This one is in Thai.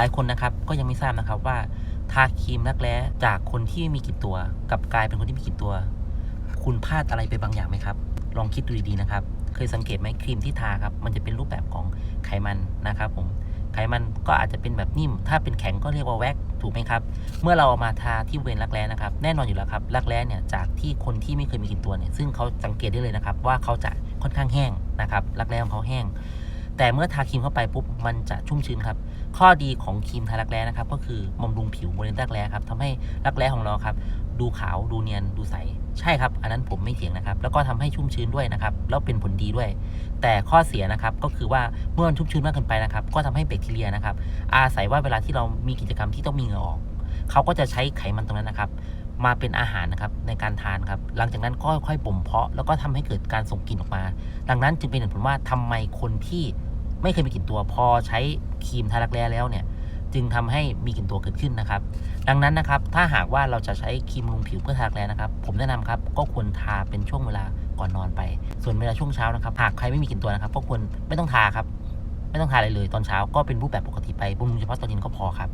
ลายคนนะครับก็ยังไม่ทราบนะครับว่าทาครีมรักแร้จากคนที่ไม่มีกลิ่นตัว กับกลายเป็นคนที่มีกลิ่นตัว คุณพลาดอะไรไปบางอย่างไหมครับ ลองคิดดูดีๆนะครับ เคยสังเกตไหมครีมที่ทาครับ มันจะเป็นรูปแบบของไขมันนะครับผมไขมันก็อาจจะเป็นแบบนิ่ม ถ้าเป็นแข็งก็เรียกว่าแว็กถูกไหมครับ เมื่อเราเอามาทาที่เวณรักแร้นะครับ แน่นอนอยู่แล้วครับ รักแร้เนี่ยจากที่คนที่ไม่เคยมีกลิ่นตัวเนี่ย ซึ่งเขาสังเกตได้เลยนะครับว่าเขาจะค่อนข้างแห้งนะครับ รักแร้ของเขาแห้ง แต่เมื่อทาครีมเข้าไปปุ๊บมันจะชุ่มชื้นครับ ข้อดีของครีมทารักแร้นะครับ ก็คือบำรุงผิวบริเวณรักแร้ครับทำให้รักแร้ของเราครับ ดูขาวดูเนียนดูใส ใช่ครับ อันนั้นผมไม่เถียงนะครับ แล้วก็ทำให้ชุ่มชื้นด้วยนะครับ แล้วเป็นผลดีด้วย แต่ข้อเสียนะครับก็คือว่าเมื่อมันชุ่มชื้นมากเกินไปนะครับ ก็ทำให้แบคทีเรียนะครับ อาศัยว่าเวลาที่เรามีกิจกรรมที่ต้องมีเหงื่อออกเขาก็จะใช้ไขมันตรงนั้นนะครับมาเป็นอาหารนะครับในการทานครับ หลังจากนั้นก็ค่อยๆบ่มเพาะ แล้วก็ทำให้เกิดการส่งกลิ่นออกมา ดังนั้นจึงเป็นเหตุผลว่าทำไมคนที่ ไม่เคยมีกลิ่นตัวพอใช้ครีมทารักแร้แล้วเนี่ยจึงทำให้มีกลิ่นตัวเกิดขึ้นนะครับ ดังนั้นนะครับถ้าหากว่าเราจะใช้ครีมบำรุงผิวเพื่อทารักแร้นะครับผมแนะนำครับก็ควรทาเป็นช่วงเวลาก่อนนอนไป ส่วนเวลาช่วงเช้านะครับหากใครไม่มีกลิ่นตัวนะครับ ก็ควรไม่ต้องทาครับ ไม่ต้องทาอะไรเลยตอนเช้าก็เป็นรูปแบบปกติไปบำรุงเฉพาะตอนเย็นก็พอครับ